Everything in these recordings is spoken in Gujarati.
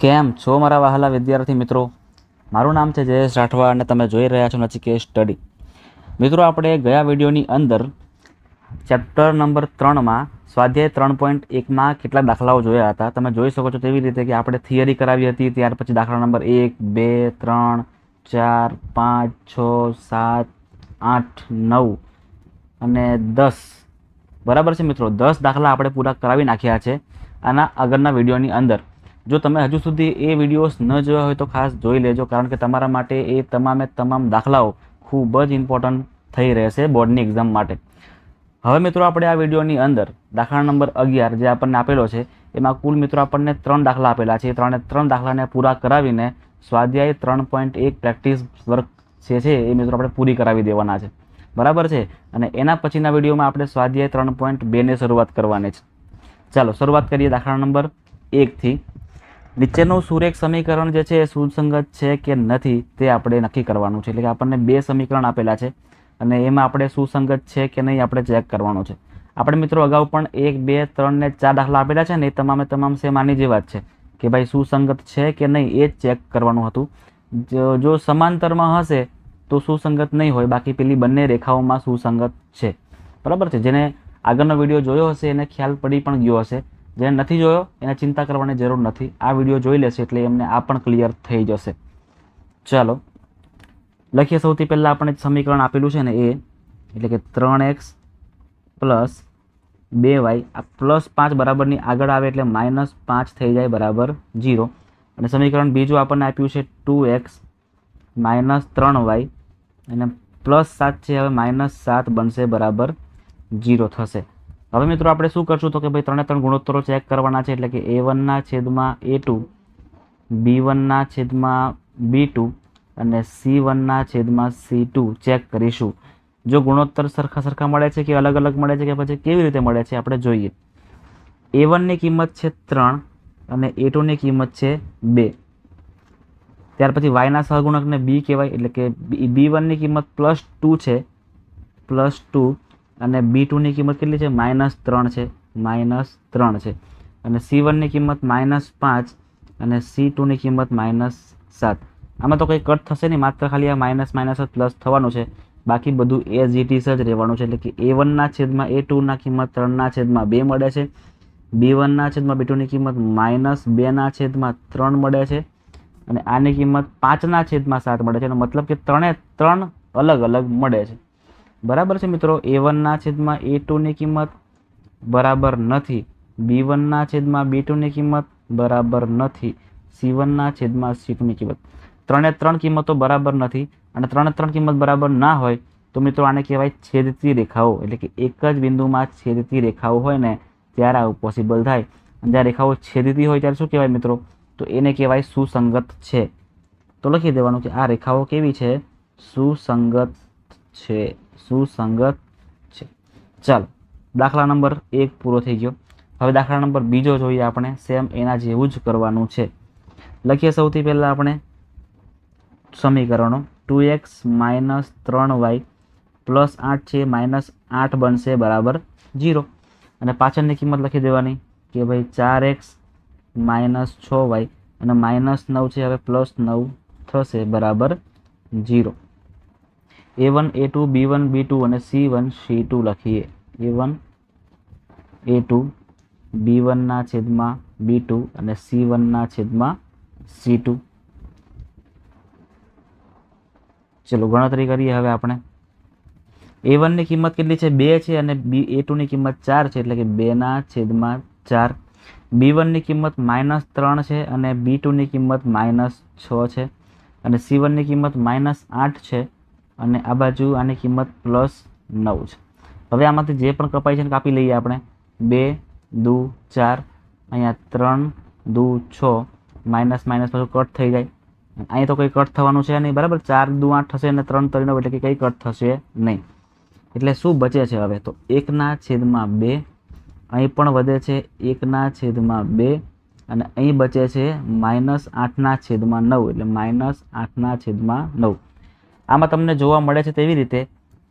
કેમ છો મારા વહાલા વિદ્યાર્થી મિત્રો? મારું નામ છે જયેશ રાઠવા અને તમે જોઈ રહ્યા છો નચિકેત સ્ટડી. મિત્રો, આપણે ગયા વિડીયોની અંદર ચેપ્ટર નંબર ત્રણમાં, સ્વાધ્યાય ત્રણ પોઈન્ટ એકમાં કેટલા દાખલાઓ જોયા હતા. તમે જોઈ શકો છો તેવી રીતે કે આપણે થિયરી કરાવી હતી, ત્યાર પછી દાખલા નંબર એક, બે, ત્રણ, ચાર, પાંચ, છ, સાત, આઠ, નવ અને દસ. બરાબર છે મિત્રો? દસ દાખલા આપણે પૂરા કરાવી નાખ્યા છે આના આગળના વિડીયોની અંદર. જો તમે હજુ સુધી એ વિડીયોઝ ન જોયા હોય તો ખાસ જોઈ લેજો, કારણ કે તમારા માટે એ તમામે તમામ દાખલાઓ ખૂબ જ ઇમ્પોર્ટન્ટ થઈ રહેશે બોર્ડની એક્ઝામ માટે. હવે મિત્રો આપણે આ વિડીયોની અંદર દાખલા નંબર અગિયાર જે આપણને આપેલો છે, એમાં કુલ મિત્રો આપણને ત્રણ દાખલા આપેલા છે. એ ત્રણે ત્રણ દાખલાને પૂરા કરાવીને સ્વાધ્યાય ત્રણ પોઈન્ટ એક પ્રેક્ટિસ વર્ક જે છે એ મિત્રો આપણે પૂરી કરાવી દેવાના છે. બરાબર છે? અને એના પછીના વિડીયોમાં આપણે સ્વાધ્યાય ત્રણ પોઈન્ટ બેને શરૂઆત કરવાની છે. ચાલો, શરૂઆત કરીએ દાખલા નંબર એકથી નીચેનું સુરેખ સમીકરણ જે છે એ સુસંગત છે કે નથી તે આપણે નક્કી કરવાનું છે. એટલે કે આપણને બે સમીકરણ આપેલા છે અને એમાં આપણે સુસંગત છે કે નહીં આપણે ચેક કરવાનું છે. આપણે મિત્રો અગાઉ પણ એક, બે, ત્રણ ને ચાર દાખલા આપેલા છે ને એ તમામે તમામ સેમ આની જે વાત છે કે ભાઈ સુસંગત છે કે નહીં એ ચેક કરવાનું હતું. જો સમાંતરમાં હશે તો સુસંગત નહીં હોય. બાકી પેલી બંને રેખાઓમાં સુસંગત છે. બરાબર છે? જેને આગળનો વીડિયો જોયો હશે એને ખ્યાલ પડી પણ ગયો હશે. જેને નથી જોયો, એને ચિંતા કરવાની જરૂર નથી. આ વીડિયો જોઈ લેશે એટલે એમને આ પણ ક્લિયર થઈ જશે. ચાલો, લખીએ સૌથી પહેલાં આપણે સમીકરણ આપેલું છે ને એ, એટલે કે ત્રણ એક્સ પ્લસ બે વાય, આ પ્લસ પાંચ બરાબરની આગળ આવે એટલે માઇનસ પાંચ થઈ જાય બરાબર જીરો અને સમીકરણ બીજું આપણને આપ્યું છે ટુ એક્સ માઇનસ ત્રણ વાય, અને પ્લસ સાત છે, હવે માઇનસ સાત બનશે બરાબર જીરો થશે. હવે મિત્રો આપણે શું કરશું તો કે ભાઈ ત્રણે ત્રણ ગુણોત્તરો ચેક કરવાના છે એટલે કે એ વનના છેદમાં એ ટુ બી વનના છેદમાં બી ટુ અને સી વનના છેદમાં સી ચેક કરીશું. જો ગુણોત્તર સરખા સરખા મળે છે કે અલગ અલગ મળે છે કે પછી કેવી રીતે મળે છે આપણે જોઈએ. એ વનની કિંમત છે ત્રણ અને એ ટુની કિંમત છે બે. ત્યાર પછી વાયના સહગુણકને બી કહેવાય એટલે કે બી વનની કિંમત પ્લસ ટુ છે. પ્લસ ટુ અને બી ટુની કિંમત કેટલી છે? માઇનસ ત્રણ છે. માઇનસ ત્રણ છે. અને સી વનની કિંમત માઇનસ પાંચ અને સી ટુની કિંમત માઇનસ સાત. આમાં તો કંઈ કટ થશે નહીં, માત્ર ખાલી આ માઇનસ માઇનસ જ પ્લસ થવાનું છે. બાકી બધું એઝ ઇટ ઇઝ જ રહેવાનું છે. એટલે કે એ વનના છેદમાં એ ટુના કિંમત ત્રણના છેદમાં બે મળે છે. બી વનના છેદમાં બી ટુની કિંમત માઇનસ બેના છેદમાં ત્રણ મળે છે. અને આની કિંમત પાંચના છેદમાં સાત મળે છે. એનો મતલબ કે ત્રણે ત્રણ અલગ અલગ મળે છે. બરાબર છે મિત્રો? એ વનના છેદમાં એ ટુની કિંમત બરાબર નથી. બી વનના છેદમાં બી ટુની કિંમત બરાબર નથી. સી વનના છેદમાં સી ટુની કિંમત. ત્રણે ત્રણ કિંમતો બરાબર નથી અને ત્રણે ત્રણ કિંમત બરાબર ના હોય તો મિત્રો આને કહેવાય છેદતી રેખાઓ. એટલે કે એક જ બિંદુમાં છેદતી રેખાઓ હોય ને ત્યારે આવું પોસિબલ થાય. અને જ્યારે રેખાઓ છેદતી હોય ત્યારે શું કહેવાય મિત્રો? તો એને કહેવાય સુસંગત છે. તો લખી દેવાનું કે આ રેખાઓ કેવી છે? સુસંગત છે. સુસંગત છે. ચાલો, દાખલા નંબર એક પૂરો થઈ ગયો. હવે દાખલા નંબર બીજો જોઈએ આપણે. સેમ એના જેવું જ કરવાનું છે. લખીએ સૌથી પહેલાં આપણે સમીકરણો. ટુ એક્સ માઇનસ ત્રણ વાય પ્લસ આઠ છે, માઇનસ આઠ બનશે, બરાબર જીરો અને પાછળની કિંમત લખી દેવાની કે ભાઈ ચાર એક્સ માઇનસ છ વાય અને માઇનસ નવ છે, હવે પ્લસ નવ થશે, બરાબર zero A one A two B one B two અને સી વન સી ટુ લખીએ. એ વન એ ટુ બી વનના છેદમાં બી ટુ અને સી વનના છેદમાં સી ટુ ચલો, ગણતરી કરીએ હવે આપણે. એ વનની કિંમત કેટલી છે? બે છે અને બી એ ટુની કિંમત ચાર છે, એટલે કે બેના છેદમાં ચાર. બી વનની કિંમત માઇનસ ત્રણ છે અને બી ટુની કિંમત માઇનસ છ છે. અને સી વનની કિંમત માઇનસ આઠ છે. અને આ બાજુ આની કિંમત પ્લસ નવ છે. હવે આમાંથી જે પણ કપાય છે ને કાપી લઈએ આપણે. બે, દુ, ચાર, અહીંયા ત્રણ, દુ, છ, માઇનસ માઇનસ પાછું કટ થઈ જાય. અહીં તો કંઈ કટ થવાનું છે નહીં, બરાબર? ચાર, દુ, આઠ થશે અને ત્રણ ત્રણ એટલે કે કંઈ કટ થશે નહીં. એટલે શું બચે છે હવે? તો એકના છેદમાં બે, અહીં પણ વધે છે એકના છેદમાં બે, અને અહીં બચે છે માઇનસ આઠના છેદમાં નવ, એટલે માઇનસ આઠના છેદમાં નવ. આમાં તમને જોવા મળે છે તેવી રીતે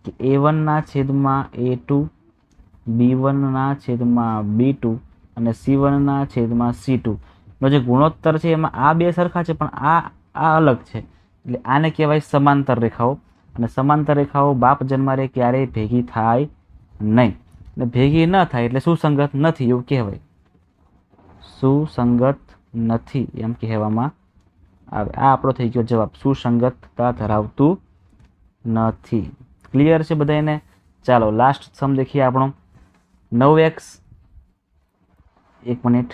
કે એ વનના છેદમાં એ ટુ બી વનના છેદમાં બી ટુ અને સી વનના છેદમાં સી ટુનો જે ગુણોત્તર છે એમાં આ બે સરખા છે, પણ આ આ અલગ છે. એટલે આને કહેવાય સમાંતર રેખાઓ. અને સમાંતર રેખાઓ બાપ જન્મારે ક્યારેય ભેગી થાય નહીં. અને ભેગી ન થાય એટલે સુસંગત નથી એવું કહેવાય. સુસંગત નથી એમ કહેવામાં આવે આ આપણો થઈ ગયો જવાબ. સુસંગતતા ધરાવતું નથી. ક્લિયર છે બધાને ચાલો લાસ્ટ સમ દેખીએ આપણો. નવ એક્સ એક મિનિટ.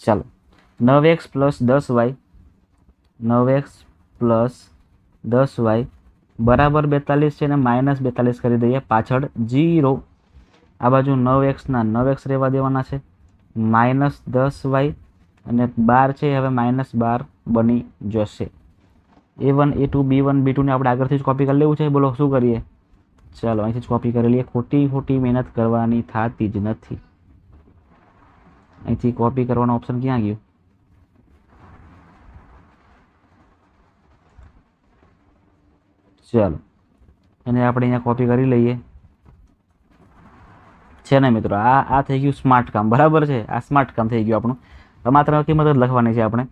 ચાલો. નવ એક્સ પ્લસ દસ વાય નવ એક્સ પ્લસ દસ વાય બરાબર બેતાલીસ છે ને માઇનસ બેતાલીસ કરી દઈએ પાછળ જીરો આ બાજુ નવ એક્સના નવ એક્સ રહેવા દેવાના છે. માઇનસ દસ વાય અને બાર છે, હવે માઇનસ બાર બની જશે. A one A two B one B ટુને આપણે આગળથી જ કોપી કરી લેવું છે. બોલો, શું કરીએ? ચાલો, અહીંથી જ કોપી કરી લઈએ. ખોટી ખોટી મહેનત કરવાની થતી જ નથી. અહીંથી કોપી કરવાનો ઓપ્શન ક્યાં ગયો? ચાલો, એને આપણે અહીંયા કોપી કરી લઈએ. છે ને મિત્રો? આ આ થઈ ગયું સ્માર્ટ કામ. બરાબર છે? આ સ્માર્ટ કામ થઈ ગયું આપણું. તો માત્ર કિંમત જ લખવાની છે આપણે.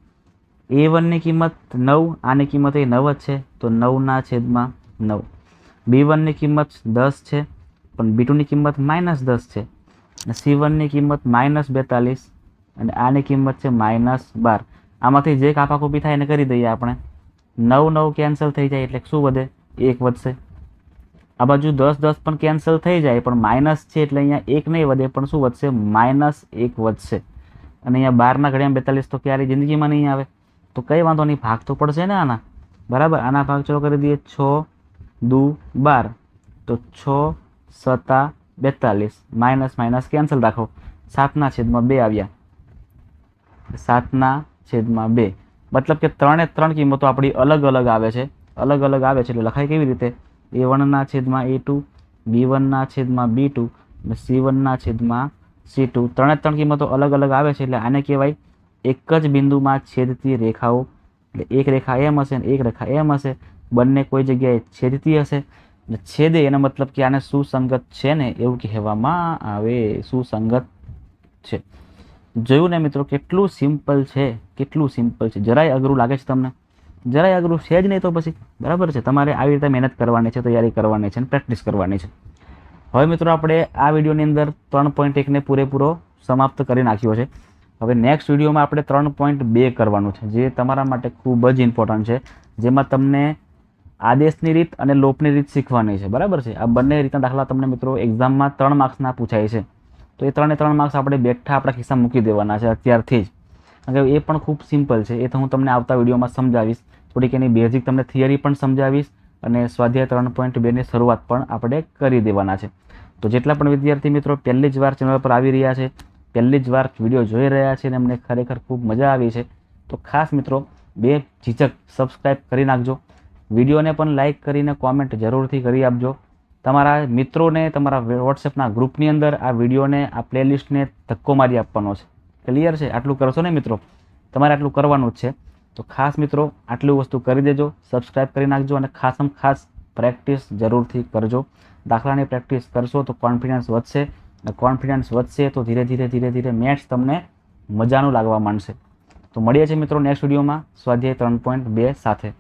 એ વનની કિંમત નવ આની કિંમત એ નવ જ છે. તો નવના છેદમાં નવ. બી વનની કિંમત દસ છે, પણ બી ટુની કિંમત માઇનસ દસ છે. અને સી વનની કિંમત માઇનસ બેતાલીસ અને આની કિંમત છે માઇનસ બાર. આમાંથી જે કાપાકૂપી થાય એને કરી દઈએ આપણે. નવ નવ કેન્સલ થઈ જાય એટલે શું વધે? એક વધશે. આ બાજુ દસ દસ પણ કેન્સલ થઈ જાય, પણ માઇનસ છે એટલે અહીંયા એક નહીં વધે, પણ શું વધશે? માઇનસ એક વધશે. અને અહીંયા બારના ઘડિયામાં બેતાલીસ તો ક્યારેય જિંદગીમાં નહીં આવે. તો કંઈ વાંધો નહીં, ભાગ તો પડશે ને આના. બરાબર? આના ભાગ ચલો કરી દઈએ. છ, દુ, બાર. તો છ, સત્તા, બેતાલીસ. માઇનસ માઇનસ કેન્સલ રાખો. સાતના છેદમાં બે આવ્યા. સાતના છેદમાં બે. મતલબ કે ત્રણે ત્રણ કિંમતો આપણી અલગ અલગ આવે છે. અલગ અલગ આવે છે એટલે લખાય કેવી રીતે? એ વનના છેદમાં એ ટુ બી વનના છેદમાં બી ટુ અને સી વનના છેદમાં સી ટુ ત્રણે ત્રણ કિંમતો અલગ અલગ આવે છે એટલે આને કહેવાય એક જ બિંદુમાં છેદતી રેખાઓ. એટલે એક રેખા એમ હશે અને એક રેખા એમ હશે. બંને કોઈ જગ્યાએ છેદતી હશે. અને છેદે એનો મતલબ કે આને સુસંગત છે ને એવું કહેવામાં આવે. સુસંગત છે. જોયું ને મિત્રો, કેટલું સિમ્પલ છે, કેટલું સિમ્પલ છે. જરાય અઘરું લાગે છે તમને? જરાય અઘરું છે જ નહીં તો પછી બરાબર છે. તમારે આવી રીતે મહેનત કરવાની છે, તૈયારી કરવાની છે અને પ્રેક્ટિસ કરવાની છે. હવે મિત્રો આપણે આ વિડીયોની અંદર ત્રણ પોઈન્ટ એકને પૂરેપૂરો સમાપ્ત કરી નાખ્યો છે. હવે નેક્સ્ટ વિડીયોમાં આપણે ત્રણ પોઈન્ટ બે કરવાનું છે, જે તમારા માટે ખૂબ જ ઇમ્પોર્ટન્ટ છે, જેમાં તમને આદેશની રીત અને લોપની રીત શીખવાની છે. બરાબર છે? આ બંને રીતના દાખલા તમને મિત્રો એક્ઝામમાં ત્રણ માર્ક્સના પૂછાય છે. તો એ ત્રણે ત્રણ માર્ક્સ આપણે બેઠા આપણા ખિસ્સામાં મૂકી દેવાના છે અત્યારથી જ. કારણ કે એ પણ ખૂબ સિમ્પલ છે. એ તો હું તમને આવતા વિડીયોમાં સમજાવીશ. થોડીક એની બેઝિક તમને થિયરી પણ સમજાવીશ અને સ્વાધ્યાય ત્રણ પોઈન્ટ બેની શરૂઆત પણ આપણે કરી દેવાના છે. તો જેટલા પણ વિદ્યાર્થી મિત્રો પહેલી જ વાર ચેનલ પર આવી રહ્યા છે, પહેલી જ વાર વીડિયો જોઈ રહ્યા છે અને એમને ખરેખર ખૂબ મજા આવી છે, તો ખાસ મિત્રો બે ઝીઝક સબસ્ક્રાઈબ કરી નાખજો. વિડીયોને પણ લાઇક કરીને કોમેન્ટ જરૂરથી કરી આપજો. તમારા મિત્રોને તમારા વોટ્સએપના ગ્રુપની અંદર આ વિડીયોને, આ પ્લેલિસ્ટને ધક્કો મારી આપવાનો છે. ક્લિયર છે? આટલું કરશો ને મિત્રો? તમારે આટલું કરવાનું જ છે. તો ખાસ મિત્રો, આટલી વસ્તુ કરી દેજો સબસ્ક્રાઈબ કરી નાખજો અને ખાસમ ખાસ પ્રેક્ટિસ જરૂરથી કરજો. દાખલાની પ્રેક્ટિસ કરશો તો કોન્ફિડન્સ વધશે. અને કોન્ફિડન્સ વધશે તો ધીરે ધીરે ધીરે ધીરે મેથ્સ તમને મજાનું લાગવા માંડશે. તો મળીએ છીએ મિત્રો નેક્સ્ટ વિડીયોમાં સ્વાધ્યાય ત્રણ પોઈન્ટ બે સાથે.